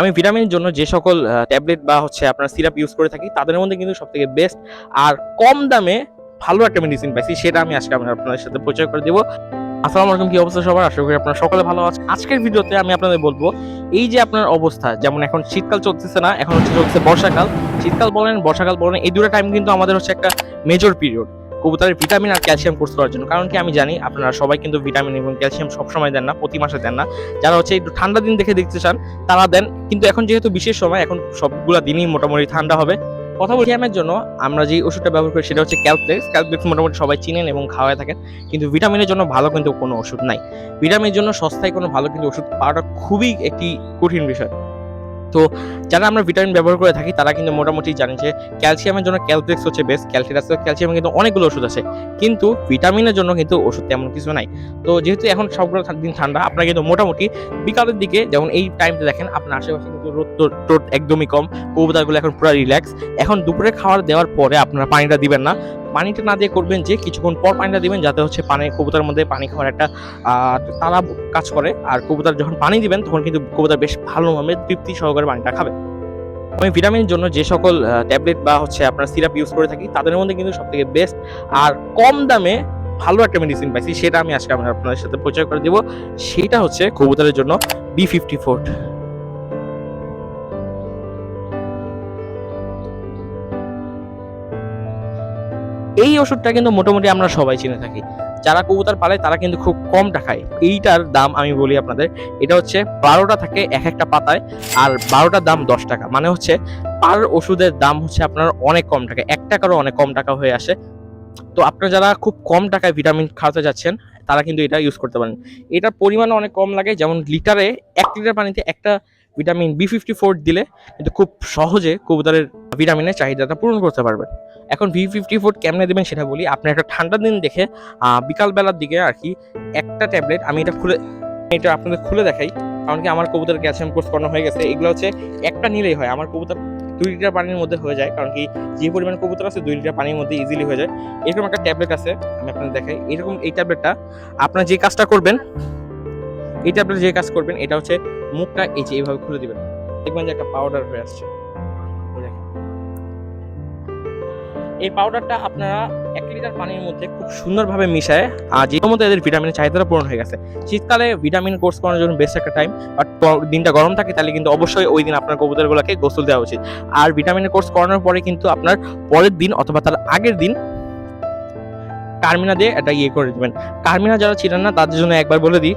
আমি ভিটামিনের জন্য যে সকল ট্যাবলেট বা হচ্ছে আপনার সিরাপ ইউজ করে থাকি, তাদের মধ্যে কিন্তু সব থেকে বেস্ট আর কম দামে ভালো একটা মেডিসিন পাইছি, সেটা আমি আজকে আপনাদের সাথে পরিচয় করে দিব। আসসালামু আলাইকুম, কি অবস্থা সবার? আশা করি আপনারা সকলে ভালো আছেন। আজকের ভিডিওতে আমি আপনাদের বলব, এই যে আপনার অবস্থা, যেমন এখন শীতকাল চলতেছে না, এখন হচ্ছে চলছে বর্ষাকাল। শীতকাল বলেন, বর্ষাকাল বলেন, এই দুটো টাইম কিন্তু আমাদের হচ্ছে একটা মেজর পিরিয়ড কবুতরের ভিটামিন আর ক্যালসিয়াম কোর্স করার জন্য। কারণ কি আমি জানি আপনারা সবাই কিন্তু ভিটামিন এবং ক্যালসিয়াম সবসময় দেন না, প্রতি মাসে দেন না। যারা হচ্ছে একটু ঠান্ডা দিন দেখে দেখতে চান, তারা দেন। কিন্তু এখন যেহেতু বিশেষ সময়, এখন সবগুলা দিনই মোটামুটি ঠান্ডা হবে। কথা বলি ক্যামের জন্য, আমরা যে ওষুধটা ব্যবহার করি সেটা হচ্ছে ক্যালপ্লেক্স ক্যালপ্লেক্স মোটামুটি সবাই চিনেন এবং খাওয়ায় থাকেন। কিন্তু ভিটামিনের জন্য ভালো কিন্তু কোনো ওষুধ নাই। ভিটামিনের জন্য সস্তায় কোনো ভালো কিন্তু ওষুধ পাওয়াটা খুবই একটি কঠিন বিষয়। তো যারা আমরা ভিটামিন ব্যবহার করে থাকি, তারা কিন্তু মোটামুটি জানেন যে ক্যালসিয়ামের জন্য ক্যালপ্লেক্স হচ্ছে বেস্ট ক্যালসিয়াস ক্যালসিয়ামের কিন্তু অনেকগুলো ওষুধ আছে। কিন্তু ভিটামিনের জন্য কিন্তু ওষুধ তেমন কিছু নাই। তো যেহেতু এখন সবগুলো দিন ঠান্ডা, আপনারা কিন্তু মোটামুটি বিকালের দিকে যেমন এই টাইমটা দেখেন, আপনার আশেপাশে কিন্তু রোদ টোদ একদমই কম। কবুতরগুলো এখন পুরো রিল্যাক্স এখন দুপুরে খাবার দেওয়ার পরে আপনারা পানিটা দিবেন না। পানিটা না দিয়ে করবেন যে কিছুক্ষণ পর পানিটা দিবেন, যাতে হচ্ছে পানি কবুতার মধ্যে পানি খাওয়ার একটা তারা কাজ করে। আর কবুতর যখন পানি দিবেন, তখন কিন্তু কবুতর বেশ ভালোভাবে তৃপ্তি সহকারে পানিটা খাবে। আমি ভিটামিনের জন্য যে সকল ট্যাবলেট বা হচ্ছে আপনার সিরাপ ইউজ করে থাকি, তাদের মধ্যে কিন্তু সব থেকে বেস্ট আর কম দামে ভালো একটা মেডিসিন পাইছি, সেটা আমি আজকে আমি আপনাদের সাথে পরিচয় করে দেবো। সেটা হচ্ছে কবুতরের জন্য বি ফিফটি ফোর এই ওষুধটা কিন্তু মোটামুটি আমরা সবাই চিনে থাকি। যারা কবুতর পালে, তারা কিন্তু খুব কম টাকায় এইটার দাম আমি বলি আপনাদের, এটা হচ্ছে বারোটা থাকে এক একটা পাতায়, আর বারোটার দাম দশ টাকা। মানে হচ্ছে পার ওষুধের দাম হচ্ছে আপনার অনেক কম টাকা, এক টাকারও অনেক কম টাকা হয়ে আসে। তো আপনারা যারা খুব কম টাকায় ভিটামিন খাওয়াতে যাচ্ছেন, তারা কিন্তু এটা ইউজ করতে পারেন। এটার পরিমাণ অনেক কম লাগে, যেমন লিটারে এক লিটার পানিতে একটা ভিটামিন বি ফিফটি ফোর দিলে কিন্তু খুব সহজে কবুতরের ভিটামিনের চাহিদাটা পূরণ করতে পারবেন। এখন ভি ফিফটি ফোর কেমনে দেবেন সেটা বলি। আপনি একটা ঠান্ডার দিন দেখে বিকালবেলার দিকে আর কি একটা ট্যাবলেট আমি এটা খুলে এটা আপনাদের খুলে দেখাই। কারণ কি আমার কবুতর ক্যালসিয়াম কোর্স করানো হয়ে গেছে। এগুলো হচ্ছে একটা নিলেই হয়। আমার কবুতর দুই লিটার পানির মধ্যে হয়ে যায়। কারণ কি যে পরিমাণ কবুতর আছে দুই লিটার পানির মধ্যে ইজিলি হয়ে যায়। এরকম একটা ট্যাবলেট আছে, আমি আপনাদের দেখাই। এরকম এই ট্যাবলেটটা আপনার যে কাজটা করবেন এই ট্যাবলেট যে কাজ করবেন, এটা হচ্ছে মুখটা এই যে এইভাবে খুলে দিবেন। দেখবেন যে একটা পাউডার হয়ে আসছে। এই পাউডারটা আপনারা এক লিটার পানির মধ্যে খুব সুন্দরভাবে মিশায়, আর যে মতো এদের ভিটামিনের চাহিদাটা পূরণ হয়ে গেছে। শীতকালে ভিটামিন কোর্স করানোর জন্য বেস্ট একটা টাইম বাট দিনটা গরম থাকে, তাহলে কিন্তু অবশ্যই ওই দিন আপনার কবুতরগুলোকে গোসল দেওয়া উচিত। আর ভিটামিনের কোর্স করানোর পরে কিন্তু আপনার পরের দিন অথবা তার আগের দিন কার্মিনা দিয়ে এটা ইয়ে করে দিবেন। কার্মিনা যারা ছিলেন না, তাদের জন্য একবার বলে দিই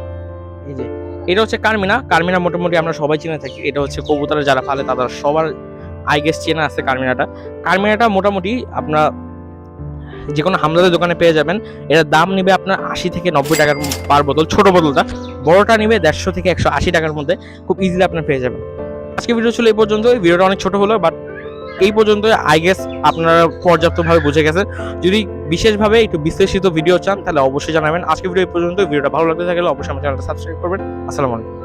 এই যে, এটা হচ্ছে কার্মিনা। কার্মিনা মোটামুটি আমরা সবাই চিনে থাকি। এটা হচ্ছে কবুতর যারা ফালে তাদের সবার আই গেস চেনা আছে কার্মিনাটা। কার্মিনাটা মোটামুটি আপনার যে কোনো হামলাদের দোকানে পেয়ে যাবেন। এটার দাম নিবে আপনার আশি থেকে নব্বই টাকার পার বোতল। ছোট বোতলটা। বড়টা নিবে দেড়শো থেকে একশো আশি টাকার মধ্যে। খুব ইজিলি আপনার পেয়ে যাবেন। আজকে ভিডিও ছিল এই পর্যন্ত ভিডিওটা অনেক ছোট হলো বাট এই পর্যন্ত আই গেস আপনারা পর্যাপ্তভাবে বুঝে গেছেন। যদি বিশেষভাবে একটু বিশ্লেষিত ভিডিও চান, তাহলে অবশ্যই জানাবেন। আজকে ভিডিও এই পর্যন্ত ভিডিওটা ভালো লাগতে থাকলে অবশ্যই আমার চ্যানেলটা সাবস্ক্রাইব করবেন। আসসালামু আলাইকুম।